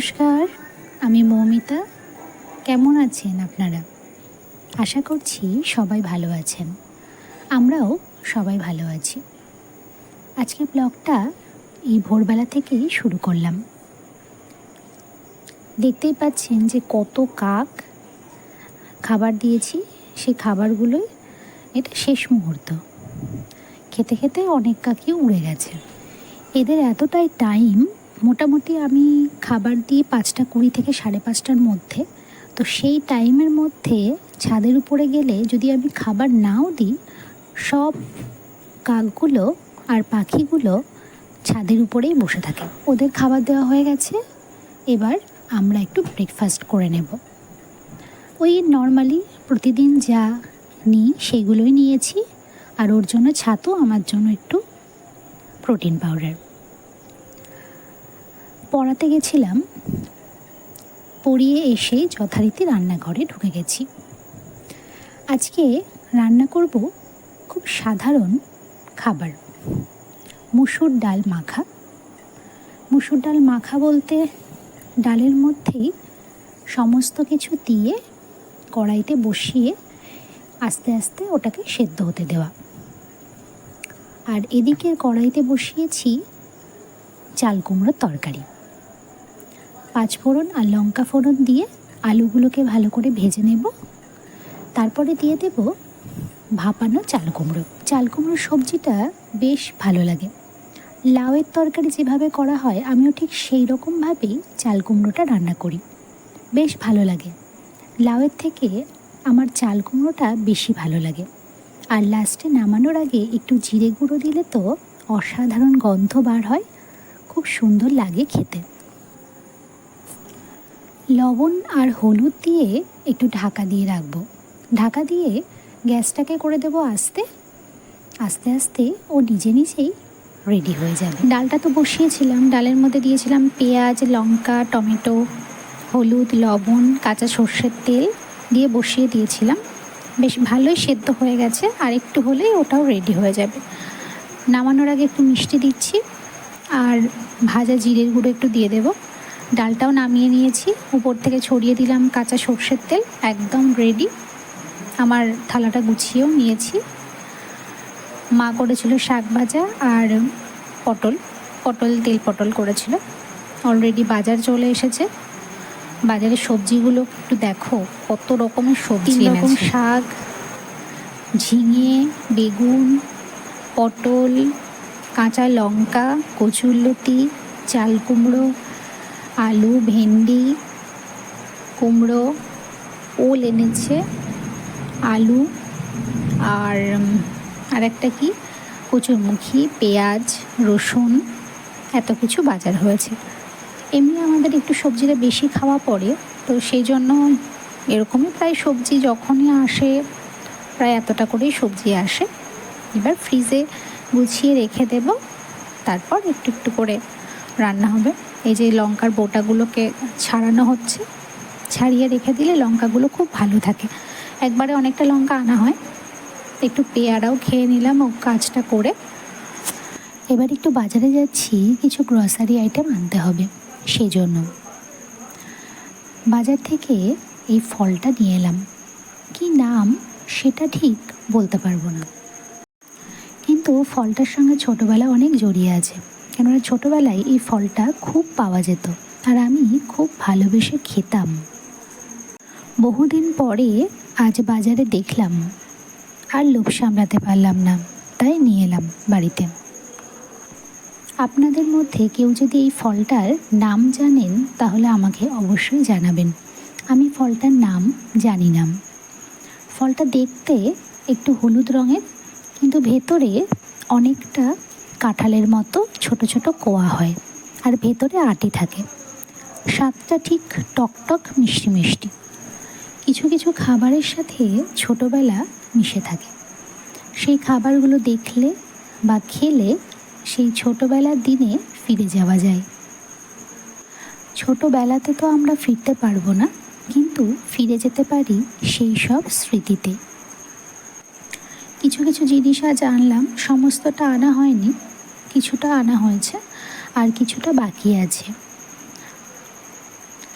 নমস্কার, আমি মৌমিতা। কেমন আছেন আপনারা? আশা করছি সবাই ভালো আছেন। আমরাও সবাই ভালো আছি। আজকে ব্লগটা এই ভোরবেলা থেকেই শুরু করলাম। দেখতেই পাচ্ছেন যে কত কাক খাবার দিয়েছি, সেই খাবারগুলোই এটা শেষ মুহূর্ত। খেতে খেতে অনেক কাকই উড়ে গেছে। এদের এতটাই টাইম মোটামুটি আমি খাবার দিই পাঁচটা কুড়ি থেকে সাড়ে পাঁচটার মধ্যে, তো সেই টাইমের মধ্যে ছাদের উপরে গেলে যদি আমি খাবার নাও দিই, সব কাকগুলো আর পাখিগুলো ছাদের উপরেই বসে থাকে। ওদের খাবার দেওয়া হয়ে গেছে, এবার আমরা একটু ব্রেকফাস্ট করে নেব। ওই নর্মালি প্রতিদিন যা নিই সেগুলোই নিয়েছি, আর ওর জন্য ছাতু, আমার জন্য একটু প্রোটিন পাউডার পড়াতে গেছিলাম, পড়িয়ে এসে যথারীতি রান্নাঘরে ঢুকে গেছি। আজকে রান্না করব খুব সাধারণ খাবার, মুসুর ডাল মাখা। মুসুর ডাল মাখা বলতে ডালের মধ্যেই সমস্ত কিছু দিয়ে কড়াইতে বসিয়ে আস্তে আস্তে ওটাকে সেদ্ধ হতে দেওয়া। আর এদিকে কড়াইতে বসিয়েছি চাল কুমড়োর তরকারি। পাঁচ ফোড়ন আর লঙ্কা ফোড়ন দিয়ে আলুগুলোকে ভালো করে ভেজে নেব। তারপরে দিয়ে দেব ভাপানো চাল কুমড়ো। চাল কুমড়োর সবজিটা বেশ ভালো লাগে। লাউয়ের তরকারি যেভাবে করা হয়, আমিও ঠিক সেই রকমভাবেই চাল কুমড়োটা রান্না করি। বেশ ভালো লাগে। লাউয়ের থেকে আমার চাল কুমড়োটা বেশি ভালো লাগে। আর লাস্টে নামানোর আগে একটু জিরে গুঁড়ো দিলে তো অসাধারণ গন্ধ বার হয়। খুব সুন্দর লাগে খেতে। লবণ আর হলুদ দিয়ে একটু ঢাকা দিয়ে রাখব। ঢাকা দিয়ে গ্যাসটাকে করে দেবো আস্তে। আস্তে আস্তে ও নিজে নিজেই রেডি হয়ে যাবে। ডালটা তো বসিয়েছিলাম। ডালের মধ্যে দিয়েছিলাম পেঁয়াজ, লঙ্কা, টমেটো, হলুদ, লবণ, কাঁচা সর্ষের তেল দিয়ে বসিয়ে দিয়েছিলাম। বেশ ভালোই সেদ্ধ হয়ে গেছে। আর একটু হলেই ওটাও রেডি হয়ে যাবে। নামানোর আগে একটু মিষ্টি দিচ্ছি। আর ভাজা জিরের গুঁড়ো একটু দিয়ে দেব। ডালটাও নামিয়ে নিয়েছি। উপর থেকে ছড়িয়ে দিলাম কাঁচা সর্ষের তেল একদম রেডি আমার থালাটা গুছিয়েও নিয়েছি। মা করেছিল শাক ভাজা আর পটল পটল তেল পটল করেছিল। অলরেডি বাজার চলে এসেছে। বাজারের সবজিগুলো একটু দেখো কত রকমের সবজি রকম শাক ঝিঙে বেগুন পটল কাঁচা লঙ্কা কচুরলতি চাল কুমড়ো আলু, ভেন্ডি, কুমড়ো, ওল এনেছে, আলু আর আর একটা কি? কচুরমুখী, পেঁয়াজ, রসুন, এত কিছু বাজার হয়েছে। এমনি আমাদের একটু সবজিটা বেশি খাওয়া পড়ে, তো সেই জন্য এরকমই প্রায় সবজি যখনই আসে, প্রায় এতটা করেই সবজি আসে। এবার ফ্রিজে গুছিয়ে রেখে দেব, তারপর একটু একটু করে রান্না হবে। এই যে লঙ্কার বোটাগুলোকে ছাড়ানো হচ্ছে, ছাড়িয়ে রেখে দিলে লঙ্কাগুলো খুব ভালো থাকে। একবারে অনেকটা লঙ্কা আনা হয়। একটু পেয়ারাও খেয়ে নিলাম ও কাজটা করে। এবার একটু বাজারে যাচ্ছি, কিছু গ্রসারি আইটেম আনতে হবে সেই জন্য বাজার থেকে এই ফলটা নিয়ে এলাম। কি নাম, সেটা ঠিক বলতে পারব না। কিন্তু ফলটার সঙ্গে ছোটোবেলা অনেক জড়িয়ে আছে। কেননা ছোটোবেলায় এই ফলটা খুব পাওয়া যেত আর আমি খুব ভালোবেসে খেতাম। বহুদিন পরে আজ বাজারে দেখলাম, আর লোভ সামলাতে পারলাম না, তাই নিয়ে এলাম বাড়িতে। আপনাদের মধ্যে কেউ যদি এই ফলটার নাম জানেন, তাহলে আমাকে অবশ্যই জানাবেন। আমি ফলটার নাম জানি না। ফলটা দেখতে একটু হলুদ রঙের, কিন্তু ভেতরে অনেকটা কাঁঠালের মতো ছোট ছোট কোয়া হয় আর ভেতরে আটি থাকে। স্বাদটা ঠিক টকটক মিষ্টি মিষ্টি। কিছু কিছু খাবারের সাথে ছোটোবেলা মিশে থাকে। সেই খাবারগুলো দেখলে বা খেলে সেই ছোটোবেলার দিনে ফিরে যাওয়া যায়। ছোটোবেলাতে তো আমরা ফিরতে পারব না, কিন্তু ফিরে যেতে পারি সেই সব স্মৃতিতে। কিছু কিছু জিনিস আজ আনলাম, সমস্তটা আনা হয়নি। কিছুটা আনা হয়েছে আর কিছুটা বাকি আছে।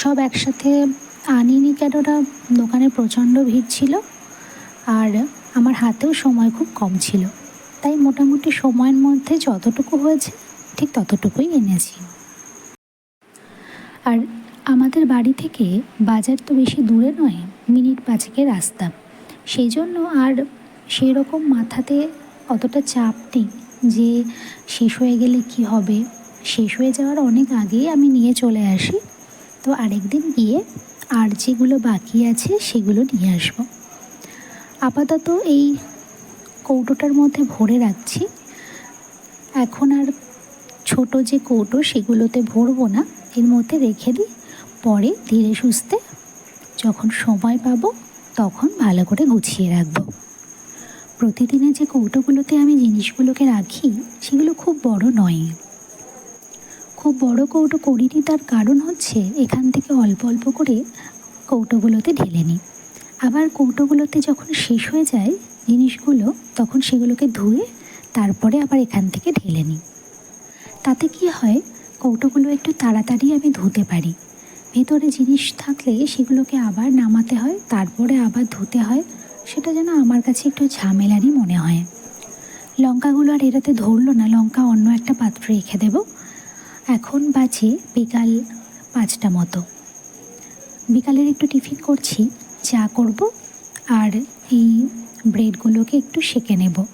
সব একসাথে আনিনি কেননা দোকানে প্রচণ্ড ভিড় ছিল আর আমার হাতেও সময় খুব কম ছিল। তাই মোটামুটি সময়ের মধ্যে যতটুকু হয়েছে ঠিক ততটুকুই এনেছি। আর আমাদের বাড়ি থেকে বাজার তো বেশি দূরে নয়, মিনিট পাঁচেকের রাস্তা। সেই জন্য আর সেই রকম মাথাতে অতটা চাপ নেই। যে শেষ হয়ে গেলে কি হবে? শেষ হয়ে যাওয়ার অনেক আগেই আমি নিয়ে চলে আসি। তো আরেকদিন গিয়ে আর যেগুলো বাকি আছে সেগুলো নিয়ে আসব। আপাতত এই কৌটোটার মধ্যে ভরে রাখছি। এখন আর ছোট যে কৌটো সেগুলোতে ভরবো না। এর মধ্যে রেখে দিই। পরে ধীরে সুস্থে যখন সময় পাবো তখন ভালো করে গুছিয়ে রাখব। প্রতিদিনের যে কৌটোগুলোতে আমি জিনিসগুলোকে রাখি, সেগুলো খুব বড় নয়। খুব বড় কৌটো করিনি, তার কারণ হচ্ছে এখান থেকে অল্প অল্প করে কৌটোগুলোতে ঢেলে নিই। আবার কৌটোগুলোতে যখন শেষ হয়ে যায় জিনিসগুলো, তখন সেগুলোকে ধুয়ে তারপরে আবার এখান থেকে ঢেলে নিই। তাতে কি হয়, কৌটোগুলো একটু তাড়াতাড়ি আমি ধুতে পারি। ভেতরে জিনিস থাকলে সেগুলোকে আবার নামাতে হয়, তারপরে আবার ধুতে হয়। সেটা যেন আমার কাছে একটু ঝামেলারই মনে হয়। লঙ্কাগুলো আর এটাতে ধরলো না, লঙ্কা অন্য একটা পাত্রে রেখে দেব। এখন বাজে বিকাল পাঁচটা মতো। বিকালের একটু টিফিন করছি, চা করব আর এই ব্রেডগুলোকে একটু সেঁকে নেব।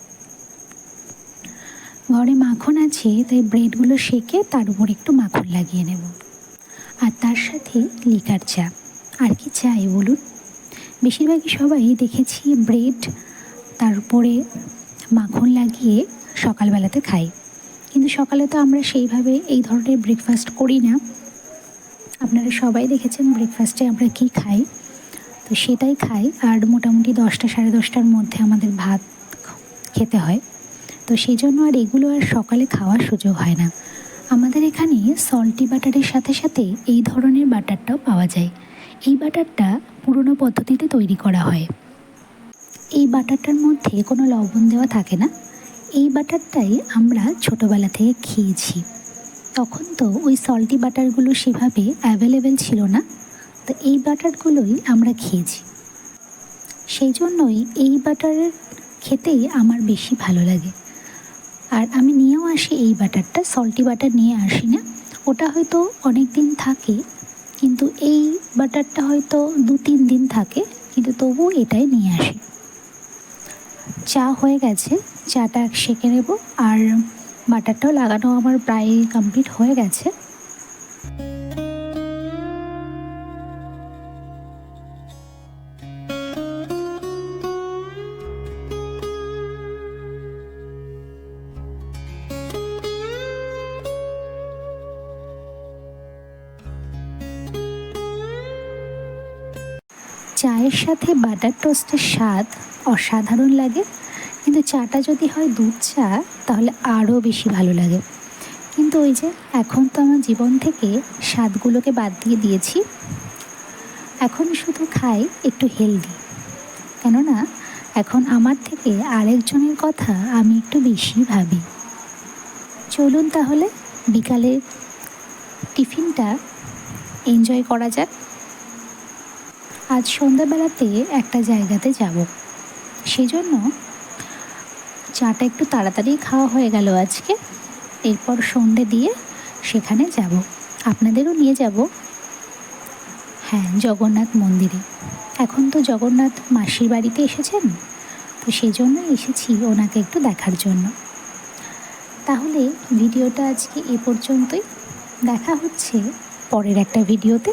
ঘরে মাখন আছে, তাই ব্রেডগুলো সেঁকে তার উপর একটু মাখন লাগিয়ে নেব। আর তার সাথে লিকার চা। আর কি চাই বলুন? বেশিরভাগই সবাই দেখেছি ব্রেড তারপরে মাখন লাগিয়ে সকালবেলাতে খাই কিন্তু সকালে তো আমরা সেইভাবে এই ধরনের ব্রেকফাস্ট করি না। আপনারা সবাই দেখেছেন ব্রেকফাস্টে আমরা কী খাই? তো সেটাই খাই আর মোটামুটি দশটা, সাড়ে দশটার মধ্যে আমাদের ভাত খেতে হয়। তো সেই জন্য আর এগুলো আর সকালে খাওয়ার সুযোগ হয় না। আমাদের এখানে সল্টি বাটারের সাথে সাথে এই ধরনের বাটারটাও পাওয়া যায়। এই বাটারটা পুরনো পদ্ধতিতে তৈরি করা হয়। এই বাটারটার মধ্যে কোনো লবণ দেওয়া থাকে না। এই বাটারটাই আমরা ছোটোবেলা থেকে খেয়েছি। তখন তো ওই সল্টি বাটারগুলো সেভাবে অ্যাভেলেবেল ছিল না। তো এই বাটারগুলোই আমরা খেয়েছি। সেই জন্যই এই বাটারের খেতেই আমার বেশি ভালো লাগে। আর আমি নিয়েও আসি এই বাটারটা সল্টি বাটার নিয়ে আসি না। ওটা হয়তো অনেক দিন থাকে কিন্তু এই বাটারটা হয়তো দু তিন দিন থাকে, কিন্তু তবুও এটাই নিয়ে আসি। চা হয়ে গেছে, চাটা সেঁকে নেব, আর বাটারটাও লাগানো আমার প্রায় কমপ্লিট হয়ে গেছে। চায়ের সাথে বাটার টোস্টের স্বাদ অসাধারণ লাগে। কিন্তু চাটা যদি হয় দুধ চা, তাহলে আরও বেশি ভালো লাগে। কিন্তু ওই যে এখন তো আমার জীবন থেকে স্বাদগুলোকে বাদ দিয়ে দিয়েছি। এখন শুধু খাই একটু হেলদি কেননা এখন আমার থেকে আরেকজনের কথা আমি একটু বেশি ভাবি। চলুন তাহলে বিকালের টিফিনটা এনজয় করা যাক। আজ সন্ধ্যাবেলাতে একটা জায়গাতে যাব। সেই জন্য চাটা একটু তাড়াতাড়ি খাওয়া হয়ে গেল আজকে। এরপর সন্ধে দিয়ে সেখানে যাব। আপনাদেরও নিয়ে যাব। হ্যাঁ জগন্নাথ মন্দিরে। এখন তো জগন্নাথ মাসির বাড়িতে এসেছেন, তো সেই জন্য এসেছি ওনাকে একটু দেখার জন্য। তাহলে ভিডিওটা আজকে এ পর্যন্তই। দেখা হচ্ছে পরের একটা ভিডিওতে।